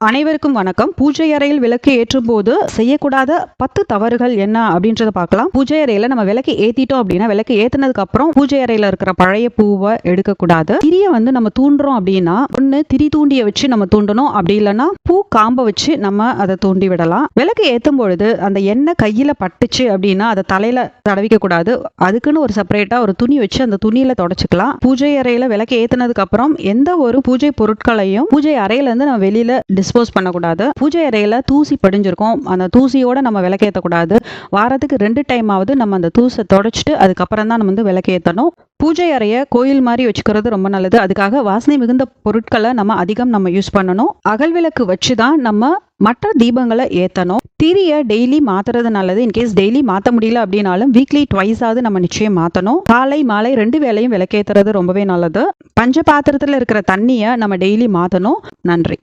அனைவருக்கும் வணக்கம். பூஜை அறையில் விளக்கு ஏற்றும் போது செய்யக்கூடாத பத்து தவறுகள் என்ன அப்படின்றத பார்க்கலாம். பூஜை அறையில நம்ம விளக்கு ஏத்திட்டோம் அப்படின்னா விளக்கு ஏத்தினதுக்கு அப்புறம் பூஜை அறையில இருக்கிற பழைய பூவை எடுக்கக்கூடாது. திரிய வந்து நம்ம தூண்டுறோம் அப்படின்னா ஒண்ணு திரி தூண்டிய வச்சு நம்ம தூண்டணும். அப்படி இல்லைன்னா பூ காம்ப வச்சு நம்ம அதை தூண்டி விடலாம். விளக்கு ஏத்தும் பொழுது அந்த எண்ணெய் கையில பட்டுச்சு அப்படின்னா அதை தலையில தடவிக்க கூடாது அதுக்குன்னு ஒரு செப்பரேட்டா ஒரு துணி வச்சு அந்த துணியில தொடச்சுக்கலாம். பூஜை அறையில விளக்கு ஏத்தினதுக்கு அப்புறம் எந்த ஒரு பூஜை பொருட்களையும் பூஜை அறையில இருந்து நம்ம வெளியில டிஸ்போஸ் பண்ணக்கூடாது. பூஜை அறையில் தூசி படிஞ்சிருக்கும். அந்த தூசியோட நம்ம விளக்கேற்றக்கூடாது வாரத்துக்கு ரெண்டு டைம் நம்ம அந்த தூசை தொடச்சிட்டு அதுக்கப்புறம் தான் நம்ம வந்து விளக்கேற்றணும் பூஜை அறையை கோயில் மாதிரி வச்சுக்கிறது ரொம்ப நல்லது. அதுக்காக வாசனை மிகுந்த பொருட்களை நம்ம அதிகம் நம்ம யூஸ் பண்ணணும். அகல் விளக்கு வச்சு தான் நம்ம மற்ற தீபங்களை ஏற்றணும் திரியை டெய்லி மாத்துறது நல்லது. இன்கேஸ் டெய்லி மாற்ற முடியல அப்படின்னாலும் வீக்லி ட்வைஸாவது நம்ம நிச்சயம் மாற்றணும் காலை மாலை ரெண்டு வேளையும் விளக்கேற்றுறது ரொம்பவே நல்லது. பஞ்ச பாத்திரத்தில் இருக்கிற தண்ணியை நம்ம டெய்லி மாற்றணும் நன்றி.